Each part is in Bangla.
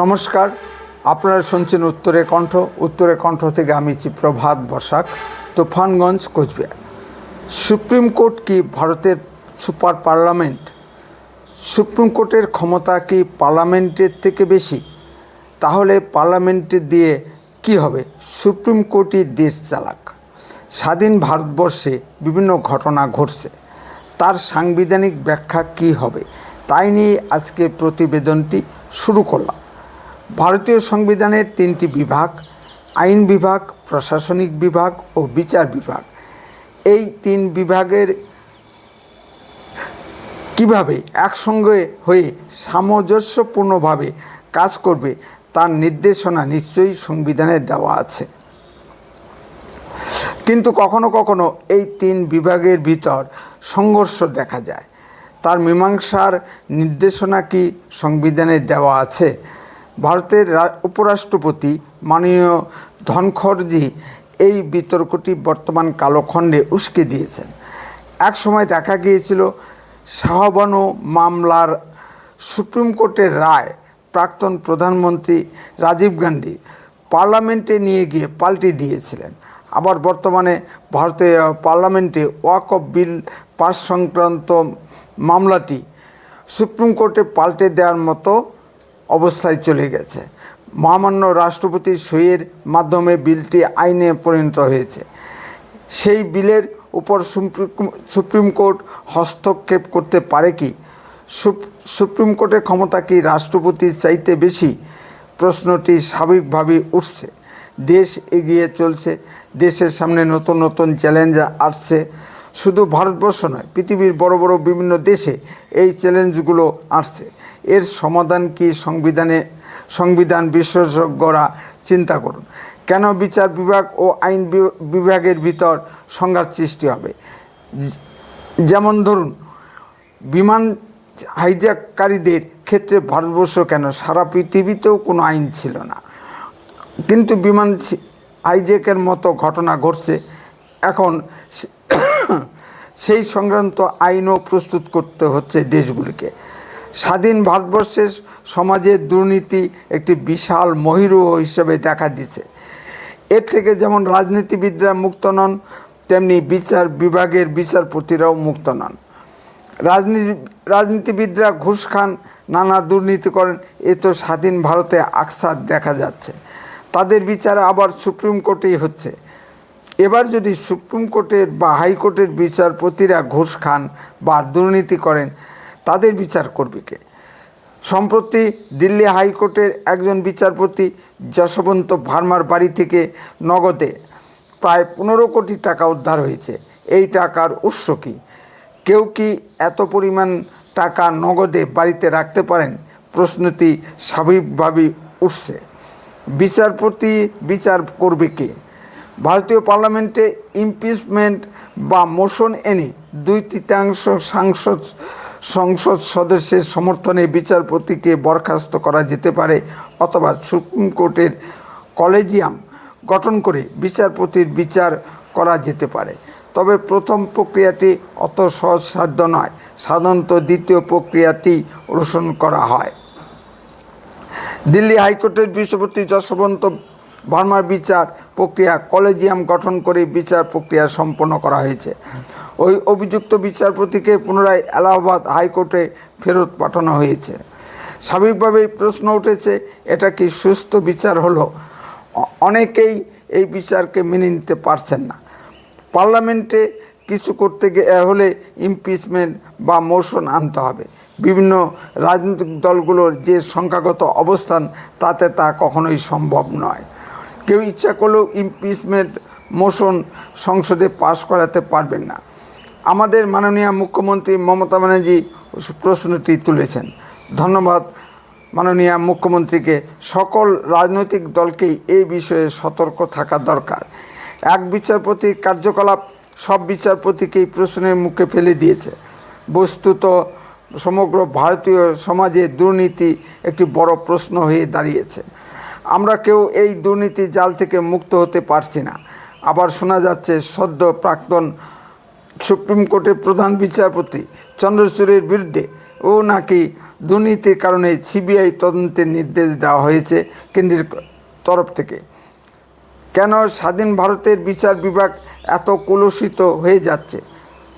নমস্কার। আপনারা শুনছেন উত্তরের কণ্ঠ। উত্তরের কণ্ঠ থেকে আমি প্রভাত বসাক, তুফানগঞ্জ, কোচবিহার। সুপ্রিম কোর্ট কি ভারতের সুপার পার্লামেন্ট? সুপ্রিম কোর্টের ক্ষমতা কি পার্লামেন্টের থেকে বেশি? তাহলে পার্লামেন্টে দিয়ে কি হবে? সুপ্রিম কোর্টই দেশ চালাক। স্বাধীন ভারতবর্ষে বিভিন্ন ঘটনা ঘটছে। তার সাংবিধানিক ব্যাখ্যা কি হবে? তাই নিয়ে আজকে প্রতিবেদনটি শুরু করলাম। ভারতীয় সংবিধানের তিনটি বিভাগ, আইন বিভাগ, প্রশাসনিক বিভাগ ও বিচার বিভাগ। এই তিন বিভাগের কীভাবে একসঙ্গে হয়ে সামঞ্জস্যপূর্ণভাবে কাজ করবে, তার নির্দেশনা নিশ্চয়ই সংবিধানে দেওয়া আছে। কিন্তু কখনো কখনো এই তিন বিভাগের ভিতর সংঘর্ষ দেখা যায়। তার মীমাংসার নির্দেশনা কি সংবিধানে দেওয়া আছে? ভারতের উপরাষ্ট্রপতি মাননীয় ধনখড়জি এই বিতর্কটি বর্তমান কালখণ্ডে উস্কে দিয়েছেন। এক সময় দেখা গিয়েছিল, শাহবানু মামলার সুপ্রিম কোর্টের রায়, প্রাক্তন প্রধানমন্ত্রী রাজীব গান্ধী পার্লামেন্টে নিয়ে গিয়ে পাল্টে দিয়েছিলেন। আবার বর্তমানে ভারতীয় পার্লামেন্টে ওয়াক অফ বিল পাস সংক্রান্ত মামলাটি সুপ্রিম কোর্টে পাল্টে দেওয়ার মতো অবস্থায় চলে গেছে। মহামান্য রাষ্ট্রপতির সইয়ের মাধ্যমে বিলটি আইনে পরিণত হয়েছে। সেই বিলের উপর সুপ্রিম- কোর্ট হস্তক্ষেপ করতে পারে কি? সুপ- সুপ্রিম কোর্টের ক্ষমতা কি রাষ্ট্রপতির চাইতে বেশি? প্রশ্নটি স্বাভাবিকভাবেই উঠছে। দেশ এগিয়ে চলছে। দেশের সামনে নতুন নতুন চ্যালেঞ্জ আসছে। শুধু ভারতবর্ষ নয়, পৃথিবীর বড় বড় বিভিন্ন দেশে এই চ্যালেঞ্জগুলো আসছে। এর সমাধান কি সংবিধানে, সংবিধান বিশেষজ্ঞরা চিন্তা করুন। কেন বিচার বিভাগ ও আইন বিভাগের ভিতর সংঘাত সৃষ্টি হবে? যেমন ধরুন, বিমান হাইজ্যাককারীদের ক্ষেত্রে ভারতবর্ষ কেন? সারা পৃথিবীতেও কোনো আইন ছিল না। কিন্তু বিমান হাইজ্যাকের মতো ঘটনা ঘটছে। এখন সেই সংক্রান্ত আইনও প্রস্তুত করতে হচ্ছে দেশগুলিকে। স্বাধীন ভারতবর্ষের সমাজে দুর্নীতি একটি বিশাল মহিরু হিসেবে দেখা দিচ্ছে এর থেকে যেমন রাজনীতিবিদরা মুক্ত নন, তেমনি বিচার বিভাগের বিচারপতিরাও মুক্ত নন। রাজনীতি রাজনীতিবিদরা ঘুষ খান, নানা দুর্নীতি করেন, এ তো স্বাধীন ভারতে আকসার দেখা যাচ্ছে। তাদের বিচার আবার সুপ্রিম কোর্টেই হচ্ছে। এবার যদি সুপ্রিম কোর্টের বা হাইকোর্টের বিচারপতিরা ঘুষ খান বা দুর্নীতি করেন তাদের বিচার করবে কে? সম্প্রতি দিল্লি হাইকোর্টের একজন বিচারপতি যশবন্ত ভার্মার বাড়ি থেকে নগদে প্রায় পনেরো কোটি টাকা উদ্ধার হয়েছে। এই টাকার উৎস কী? কেউ কি এত পরিমাণ টাকা নগদে বাড়িতে রাখতে পারেন? প্রশ্নটি স্বাভাবিকভাবেই উঠছে। বিচারপতি বিচার করবে কে? ভারতীয় পার্লামেন্টে ইমপিচমেন্ট বা মোশন এনে দুই তৃতীয়াংশ সাংসদ সংসদ সদস্যের সমর্থনে বিচারপতিকে বরখাস্ত করা যেতে পারে অথবা সুপ্রিম কোর্টের কলেজিয়াম গঠন করে বিচারপতির বিচার করা যেতে পারে। তবে প্রথম প্রক্রিয়াটি অত সহজসাধ্য নয়। সাধারণত দ্বিতীয় প্রক্রিয়াটি অনুসরণ করা হয়। দিল্লি হাইকোর্টের বিচারপতি যশবন্ত ভার্মার বিচার প্রক্রিয়া কলেজিয়াম গঠন করে বিচার প্রক্রিয়া সম্পন্ন করা হয়েছে। ওই অভিযুক্ত বিচারপতিকে পুনরায় এলাহাবাদ হাইকোর্টে ফেরত পাঠানো হয়েছে। স্বাভাবিকভাবেই প্রশ্ন উঠেছে, এটা কি সুস্থ বিচার হলো? অনেকেই এই বিচারকে মেনে নিতে পারছেন না। পার্লামেন্টে কিছু করতে হলে ইমপিচমেন্ট বা মোশন আনতে হবে। বিভিন্ন রাজনৈতিক দলগুলোর যে সংখ্যাগত অবস্থান, তাতে তা কখনোই সম্ভব নয়। কেউ ইচ্ছা করলেও ইমপিচমেন্ট, মোশন সংসদে পাশ করাতে পারবেন না। আমাদের মাননীয় মুখ্যমন্ত্রী মমতা ব্যানার্জি প্রশ্নটি তুলেছেন। ধন্যবাদ মাননীয় মুখ্যমন্ত্রীকে। সকল রাজনৈতিক দলকেই এই বিষয়ে সতর্ক থাকা দরকার। এক বিচারপতির কার্যকলাপ, সব বিচারপতিকেই প্রশ্নের মুখে ফেলে দিয়েছে। বস্তুত সমগ্র ভারতীয় সমাজে দুর্নীতি একটি বড় প্রশ্ন হয়ে দাঁড়িয়েছে। আমরা কেউ এই দুর্নীতি জাল থেকে মুক্ত হতে পারছি না। আবার শোনা যাচ্ছে, সদ্য প্রাক্তন সুপ্রিম কোর্টের প্রধান বিচারপতি চন্দ্রচূড়ের বিরুদ্ধে ও নাকি দুর্নীতির কারণে সিবিআই তদন্তের নির্দেশ দেওয়া হয়েছে কেন্দ্রের তরফ থেকে। কেন স্বাধীন ভারতের বিচার বিভাগ এত কলুষিত হয়ে যাচ্ছে?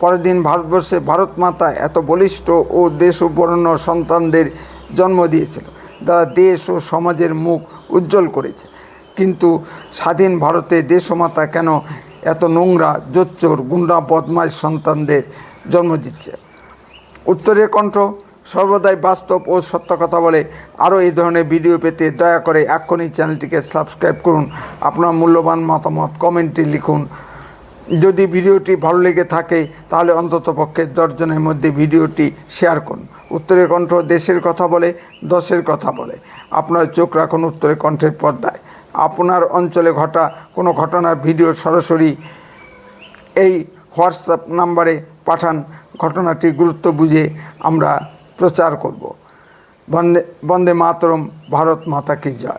পরের দিন ভারতবর্ষে ভারত মাতা এত বলিষ্ঠ ও দেশবরণ্য সন্তানদের জন্ম দিয়েছিল, যারা দেশ ও সমাজের মুখ উজ্জ্বল করেছে। কিন্তু স্বাধীন ভারতে দেশমাতা কেন এত নোংরা, জোচ্চোর, গুন্ডা বদমাশ সন্তানদের জন্ম দিচ্ছে। উত্তরের কণ্ঠ সর্বদাই বাস্তব ও সত্য কথা বলে। আরও এই ধরনের ভিডিও পেতে দয়া করে এক্ষুনি চ্যানেলটিকে সাবস্ক্রাইব করুন। আপনার মূল্যবান মতামত কমেন্টে লিখুন। যদি ভিডিওটি ভালো লেগে থাকে, তাহলে অন্ততপক্ষে দশজনের মধ্যে ভিডিওটি শেয়ার করুন। উত্তরের কণ্ঠ দেশের কথা বলে, দশের কথা বলে। আপনার চোখ রাখুন উত্তরের কণ্ঠের পর্দায়। আপনার অঞ্চলে ঘটা কোনো ঘটনার ভিডিও সরাসরি এই হোয়াটসঅ্যাপ নাম্বারে পাঠান। ঘটনাটির গুরুত্ব বুঝে আমরা প্রচার করব। বন্দে বন্দে মাতরম, ভারত মাতা কি জয়।